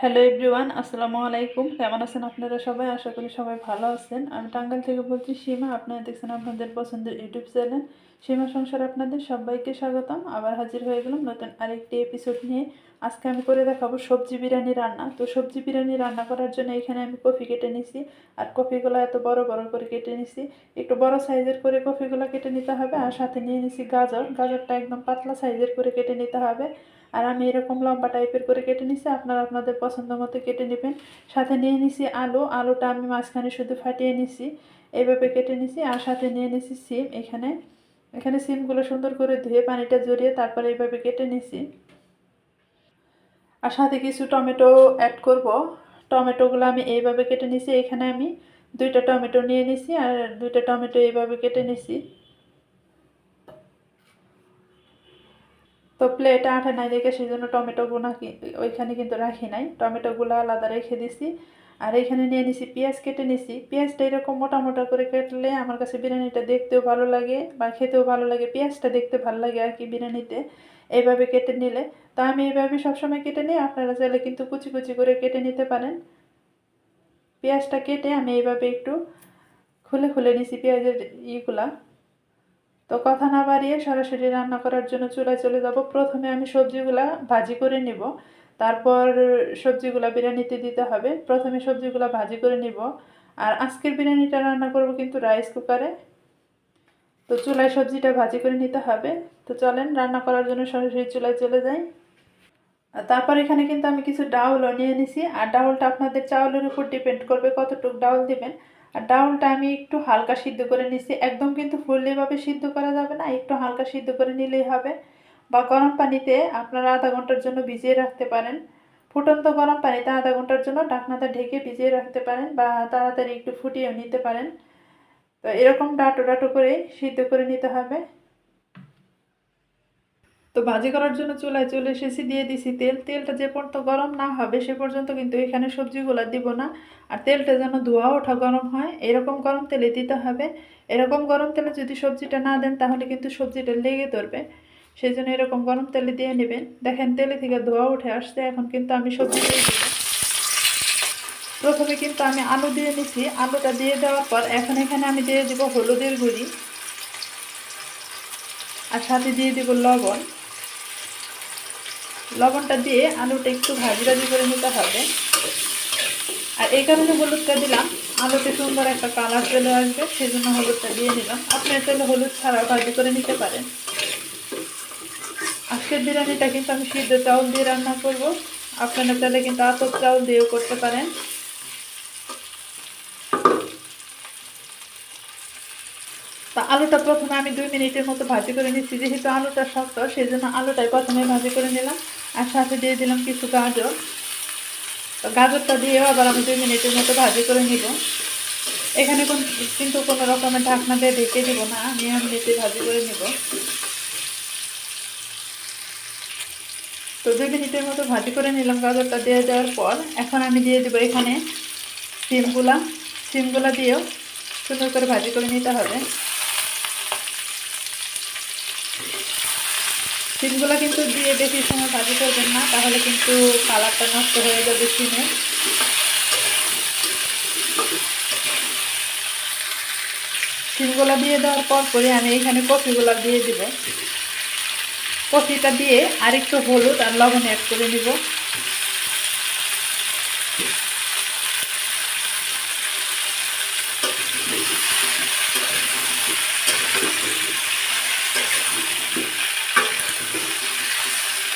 Hello everyone আসসালামু আলাইকুম। কেমন আছেন আপনারা সবাই? আশা করি সবাই ভালো আছেন। আমি টাঙ্গাল থেকে বলছি, সীমা। আপনারা দেখছেন আপনাদের পছন্দের ইউটিউব চ্যানেল। সীমা সংসার আপনাদের সবাইকে স্বাগতম। আবার হাজির হয়ে গেলাম নতুন আরেকটি এপিসোড নিয়ে। আজকে আমি করে দেখাবো সবজি বিরিয়ানি রান্না। তো সবজি বিরিয়ানি রান্না করার জন্য এখানে আমি কফি কেটে নিছি। আর কফিগুলো এত বড় বড় করে কেটে নিছি। একটু বড় সাইজের করে কফিগুলো কেটে নিতে হবে আর সাথে নিয়ে নিছি গাজর। গাজরটা একদম পাতলা সাইজের করে কেটে নিতে হবে। আর আমি এরকম লম্বা টাইপের করে কেটে নিছি, আপনারা আপনাদের পছন্দ মতো কেটে নেবেন। সাথে নিয়ে নিছি আলু। আলুটা আমি মাঝখানে শুধু ফাটিয়ে নিছি। এইভাবে কেটে নিছি আর সাথে নিয়ে নিছি সিম। এখানে এখানে সিমগুলো সুন্দর করে ধুয়ে পানিটা জড়িয়ে তারপরে এইভাবে কেটে নিছি। আর সাথে কিছু টমেটো অ্যাড করব। টমেটোগুলো আমি এইভাবে কেটে নিছি। এখানে আমি দুইটা টমেটো নিয়ে নিছি আর দুইটা টমেটো এইভাবে কেটে নিছি। তো প্লেটে আঠা নাই রেখে সেই জন্য টমেটোগুলো ওইখানে কিন্তু রাখি নাই। টমেটোগুলো আলাদা রেখে দিছি। আর এখানে নিয়ে নিছি পেঁয়াজ কেটে নিছি। পেঁয়াজটা এরকম মোটা মোটা করে কাটলে আমার কাছে বিরিয়ানিটা দেখতেও ভালো লাগে বা খেতেও ভালো লাগে। পেঁয়াজটা দেখতে ভালো লাগে আর কি বিরিয়ানিতে। এইভাবে কেটে নিলে, তো আমি এইভাবে সবসময় কেটে নিই, আপনারা চাইলে কিন্তু কুচি কুচি করে কেটে নিতে পারেন। পেঁয়াজটা কেটে আমি এইভাবে একটু খুলে খুলে নিছি পেঁয়াজের ইগুলা। তো কথা না বাড়িয়ে সরাসরি রান্না করার জন্য চুলায় চলে যাব। প্রথমে আমি সবজিগুলা ভাজি করে নিব। তারপর সবজিগুলা বিরিয়ানিতে দিতে হবে। প্রথমে সবজিগুলা ভাজি করে নিব। আর আজকের বিরিয়ানিটা রান্না করব কিন্তু রাইস কুকারে তো চুলায় সবজিটা ভাজি করে নিতে হবে। তো চলেন, রান্না করার জন্য সরাসরি চুলায় চলে যাই। তারপর এখানে কিন্তু আমি কিছু ডাউলও নিয়ে নিছি। আর ডাউলটা আপনাদের চাউলের উপর ডিপেন্ড করবে কতটুকু ডাউল দিবেন। আর ডাউলটা আমি একটু হালকা সিদ্ধ করে নিছি। একদম কিন্তু ফুললিভাবে সিদ্ধ করা যাবে না, একটু হালকা সিদ্ধ করে নিলেই হবে। বা গরম পানিতে আপনারা আধা ঘণ্টার জন্য ভিজিয়ে রাখতে পারেন। ফুটন্ত গরম পানিতে আধা ঘণ্টার জন্য ডাকনাটা ঢেকে ভিজিয়ে রাখতে পারেন বা তাড়াতাড়ি একটু ফুটিয়েও নিতে পারেন। তো এরকম ডাটো ডাটো করে সিদ্ধ করে নিতে হবে। তো ভাজি করার জন্য চুলায় চলে এসেছি, দিয়ে দিছি তেল। তেলটা যে পর্যন্ত গরম না হবে সে পর্যন্ত কিন্তু এখানে সবজিগুলো দিব না। আর তেলটা যেন ধোয়া ওঠা গরম হয়, এরকম গরম তেলে দিতে হবে। এরকম গরম তেলে যদি সবজিটা না দেন তাহলে কিন্তু সবজিটা লেগে ধরবে। সেই জন্য এরকম গরম তেলে দিয়ে নেবেন। দেখেন তেলে থেকে ধোয়া উঠে আসছে, এখন কিন্তু আমি সবজি দিয়ে প্রথমে কিন্তু আমি আলু দিয়ে নিছি। আলুটা দিয়ে দেওয়ার পর এখন এখানে আমি দিয়ে দেবো হলুদের গুঁড়ি আর সাথে দিয়ে দেবো লবণ। লবণটা দিয়ে আলুটা একটু ভাজি ভাজি করে নিতে হবে। আর এই কারণে হলুদটা দিলাম। আলুতে সুন্দর একটা কালার চলে আসবে সেই জন্য হলুদটা দিয়ে নিলাম আপনি চাইলে হলুদ ছাড়াও ভাজি করে নিতে পারেন। আজকের বিরিয়ানিটা কিন্তু আমি সিদ্ধ চাউল দিয়ে রান্না করব। আপনারা চাইলে কিন্তু আতপ চাউল দিয়েও করতে পারেন। আলুটা প্রথমে আমি দুই মিনিটের মতো ভাজি করে নিচ্ছি, যেহেতু আলুটা শক্ত সেই জন্য আলুটাই প্রথমে ভাজি করে নিলাম। আর সাথে দিয়ে দিলাম কিছু গাজর। তো গাজরটা দিয়েও আবার আমি দুই মিনিটের মতো ভাজি করে নিব। এখানে কোন কিন্তু কোনো রকমের ঢাকনা দিয়ে ঢেকে দিব না, আমি এমনিতে ভাজি করে নিব। তো দুই মিনিটের মতো ভাজি করে নিলাম গাজরটা দিয়ে দেওয়ার পর। এখন আমি দিয়ে দেবো এখানে সিমগুলা সিমগুলা দিয়েও সুন্দর করে ভাজি করে নিতে হবে। সিমগুলো কিন্তু দিয়ে বেশি সময় ভাজি করবেন না, তাহলে কিন্তু কালারটা নষ্ট হয়ে যাবে সিমে সিমগুলো দিয়ে দেওয়ার পর পরে আমি এখানে কফিগুলো দিয়ে দিব। কফিটা দিয়ে আরেকটু হলুদ আর লবণ অ্যাড করে দিব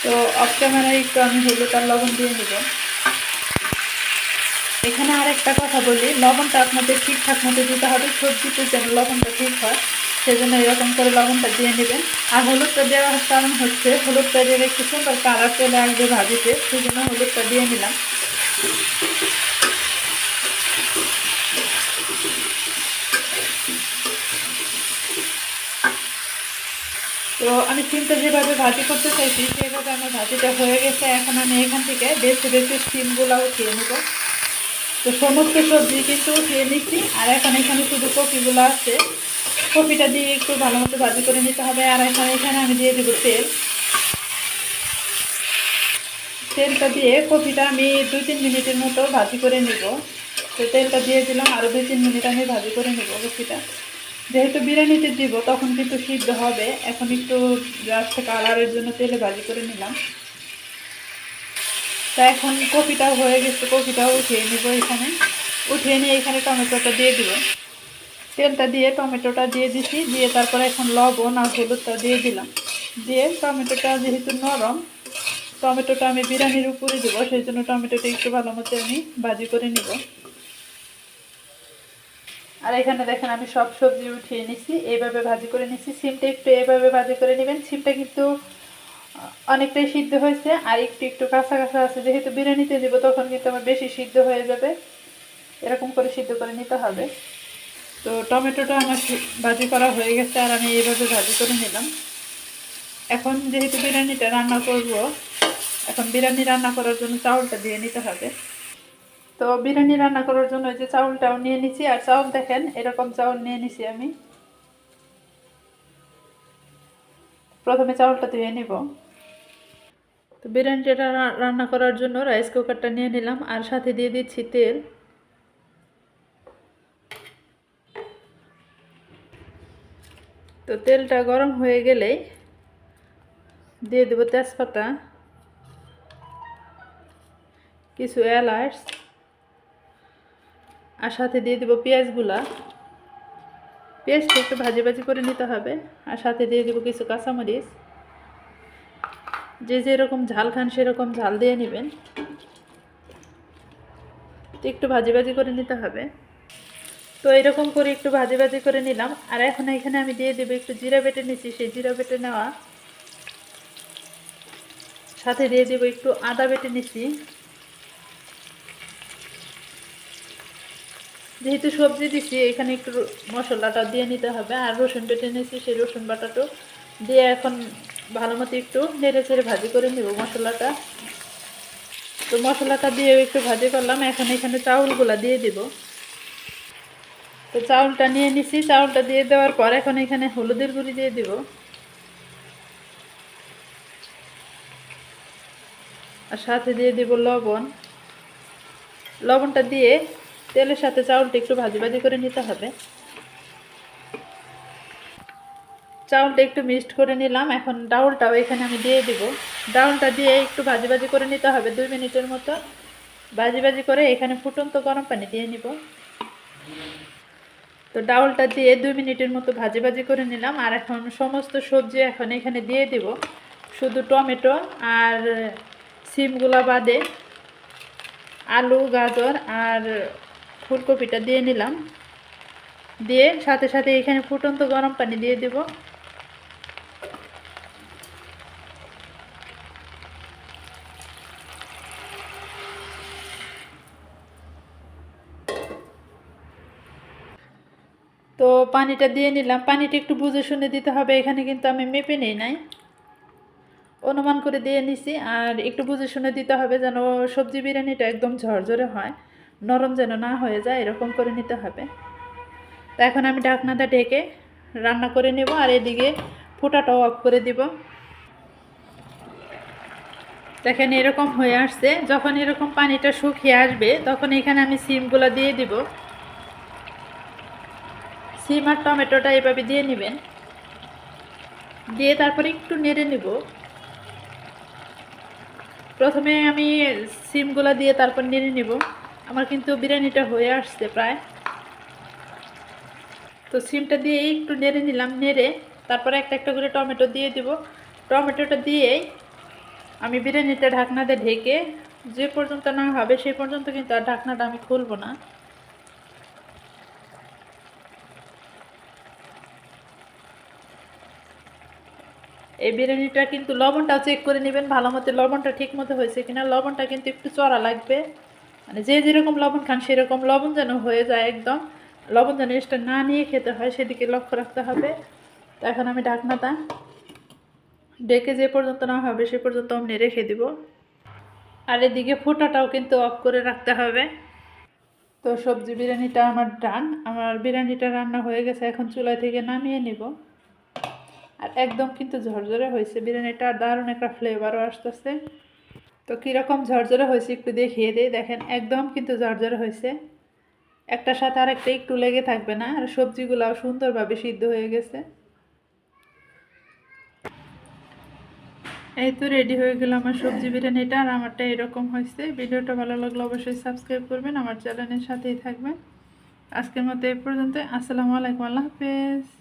তো অফ ক্যামেরায় একটু আমি হলুদ আর লবণ দিয়ে নেব। এখানে আর একটা কথা বলি, লবণটা আপনাদের ঠিকঠাক মতো দিতে হবে, সবজিতে যেন লবণটা ঠিক হয়, সেজন্য এরকম করে লবণটা দিয়ে নেবেন। আর হলুদটা দেওয়ার কারণ হচ্ছে, হলুদটা দিলে একটু সুন্দর কালার চলে আসবে ভাজিতে সেই জন্য হলুদটা দিয়ে নিলাম। তো আমি সিমটা যেভাবে ভাজি করতে চাইছি, সেভাবে আমার ভাজিটা হয়ে গেছে। এখন আমি এখান থেকে বেছে বেছে সিমগুলো উঠিয়ে নেব। তো সমস্ত সবজি কিন্তু উঠিয়ে নিচ্ছি। আর এখন এখানে শুধু কপিগুলো আছে। কপিটা দিয়ে একটু ভালো মতো ভাজি করে নিতে হবে। আর এখন এখানে আমি দিয়ে দেবো তেল। তেলটা দিয়ে কপিটা আমি দুই তিন মিনিটের মতো ভাজি করে নিব। তো তেলটা দিয়ে দিলাম। আরও দুই তিন মিনিট আমি ভাজি করে নিব কফিটা যেহেতু বিরিয়ানিতে দিব, তখন কিন্তু সিদ্ধ হবে। এখন একটু জাস্ট কালারের জন্য তেলে ভাজি করে নিলাম। তা এখন কপিটাও হয়ে গেছে কপিটাও উঠিয়ে নিব এখানে। উঠিয়ে নিয়ে এখানে টমেটোটা দিয়ে দিব। তেলটা দিয়ে টমেটোটা দিয়ে দিছি, দিয়ে তারপরে এখন লবণ আর হলুদটা দিয়ে দিলাম। দিয়ে টমেটোটা যেহেতু নরম, টমেটোটা আমি বিরিয়ানির উপরে দেবো, সেই জন্য টমেটোটা একটু ভালো মতো আমি ভাজি করে নিব। আর এখানে দেখেন আমি সব সবজি উঠিয়ে নিছি, এইভাবে ভাজি করে নিছি। সিমটা একটু এইভাবে ভাজি করে নেবেন। সিমটা কিন্তু অনেকটাই সিদ্ধ হয়েছে, আর একটু একটু কাঁচা কাঁচা আছে। যেহেতু বিরিয়ানিতে দিব, তখন কিন্তু আমার বেশি সিদ্ধ হয়ে যাবে। এরকম করে সিদ্ধ করে নিতে হবে। তো টমেটোটা আমার ভাজি করা হয়ে গেছে, আর আমি এইভাবে ভাজি করে নিলাম। এখন যেহেতু বিরিয়ানিটা রান্না করব, এখন বিরিয়ানি রান্না করার জন্য চাউলটা দিয়ে নিতে হবে। তো বিরিয়ানি রান্না করার জন্য ওই যে চাউলটাও নিয়ে নিছি, আর চাউল দেখেন, এরকম চাউল নিয়ে নিছি আমি। প্রথমে চাউলটা ধুয়ে নিব। তো বিরিয়ানিটা রান্না করার জন্য রাইস কুকারটা নিয়ে নিলাম, আর সাথে দিয়ে দিচ্ছি তেল। তো তেলটা গরম হয়ে গেলেই দিয়ে দেবো তেজপাতা, কিছু এলাচ আর সাথে দিয়ে দেবো পেঁয়াজগুলা। পেঁয়াজটা একটু ভাজি ভাজি করে নিতে হবে। আর সাথে দিয়ে দেবো কিছু কাঁচামরিচ। যে যেরকম ঝাল খান সেরকম ঝাল দিয়ে নেবেন। একটু ভাজি ভাজি করে নিতে হবে। তো এরকম করে একটু ভাজি ভাজি করে নিলাম। আর এখন এখানে আমি দিয়ে দেবো একটু জিরা বেটে নিচ্ছি সেই জিরা বেটে নেওয়া। সাথে দিয়ে দেবো একটু আদা বেটে নিচ্ছি যেহেতু সবজি দিচ্ছি এখানে একটু মশলাটা দিয়ে নিতে হবে। আর রসুন বেটে নিয়েছি সেই রসুন বাটাটা দিয়ে এখন ভালো মতো একটু নেড়ে চেড়ে ভাজি করে নেব মশলাটা। তো মশলাটা দিয়ে একটু ভাজি করলাম, এখন এখানে চাউলগুলা দিয়ে দিব। তো চাউলটা নিয়ে নিছি, চাউলটা দিয়ে দেওয়ার পর এখন এখানে হলুদের গুঁড়ি দিয়ে দিব। আর সাথে দিয়ে দিব লবণ। লবণটা দিয়ে তেলের সাথে চাউলটা একটু ভাজি ভাজি করে নিতে হবে। চাউলটা একটু মিক্সড করে নিলাম। এখন ডাউলটাও এখানে আমি দিয়ে দিব। ডাউলটা দিয়ে একটু ভাজি ভাজি করে নিতে হবে দুই মিনিটের মতো। ভাজি ভাজি করে এখানে ফুটন্ত গরম পানি দিয়ে নিব। তো ডাউলটা দিয়ে দুই মিনিটের মতো ভাজি ভাজি করে নিলাম। আর এখন সমস্ত সবজি এখন এখানে দিয়ে দিব। শুধু টমেটো আর সিমগুলা বাদে আলু, গাজর আর ফুলকপিটা দিয়ে নিলাম। দিয়ে সাথে সাথে এখানে ফুটন্ত গরম পানি দিয়ে দেব। তো পানিটা দিয়ে নিলাম। পানিটা একটু বুঝে শুনে দিতে হবে, এখানে কিন্তু আমি মেপে নেই নাই। অনুমান করে দিয়ে নিছি, আর একটু বুঝে শুনে দিতে হবে যেন সবজি বিরিয়ানিটা একদম ঝরঝরে হয়। নরম যেন না হয়ে যায়, এরকম করে নিতে হবে। তো এখন আমি ঢাকনাটা ঢেকে রান্না করে নেব আর এদিকে ফুটাটাও অফ করে দিব। দেখেন এরকম হয়ে আসছে, যখন এরকম পানিটা শুকিয়ে আসবে, তখন এখানে আমি সিমগুলো দিয়ে দিব। সিম আর টমেটোটা এভাবে দিয়ে নেবেন। দিয়ে তারপরে একটু নেড়ে নেব। প্রথমে আমি সিমগুলো দিয়ে তারপর নেড়ে নেব। আমার কিন্তু বিরিয়ানিটা হয়ে আসছে প্রায়। তো সিমটা দিয়ে একটু নেড়ে নিলাম, নেড়ে তারপরে একটা একটা করে টমেটো দিয়ে দিব। টমেটোটা দিয়েই আমি বিরিয়ানিটা ঢাকনাতে ঢেকে যে পর্যন্ত না হবে সেই পর্যন্ত কিন্তু আর ঢাকনাটা আমি খুলবো না। এই বিরিয়ানিটা কিন্তু লবণটাও চেক করে নেবেন, ভালো মতো লবণটা ঠিক মতো হয়েছে কিনা। লবণটা কিন্তু একটু চড়া লাগবে। মানে যে যেরকম লবণ খান সেরকম লবণ যেন হয়ে যায় একদম। লবণ যেন এক্সট্রা না নিয়ে খেতে হয় সেদিকে লক্ষ্য রাখতে হবে। তো এখন আমি ঢাকনাটা ডেকে যে পর্যন্ত না হবে সে পর্যন্ত আমি রেখে দিব। আর এদিকে ফোটাটাও কিন্তু অফ করে রাখতে হবে। তো সবজি বিরিয়ানিটা আমার ডান। আমার বিরিয়ানিটা রান্না হয়ে গেছে, এখন চুলায় থেকে নামিয়ে নিব। আর একদম কিন্তু ঝরঝরে হয়েছে। বিরিয়ানিটা দারুণ একটা ফ্লেভারও আসতেছে। তো কীরকম ঝরঝরে হয়েছে একটু দেখিয়ে দিই। দেখেন, একদম কিন্তু ঝরঝরে হয়েছে। একটার সাথে আর একটা একটু লেগে থাকবে না। আর সবজিগুলাও সুন্দরভাবে সিদ্ধ হয়ে গেছে। এই তো রেডি হয়ে গেল আমার সবজি বিরিয়ানিটা। আর আমারটা এরকম হয়েছে। ভিডিওটা ভালো লাগলে অবশ্যই সাবস্ক্রাইব করবেন। আমার চ্যানেলের সাথেই থাকবেন। আজকের মতো এই পর্যন্ত আসসালামু আলাইকুম। আল্লাহ হাফেজ।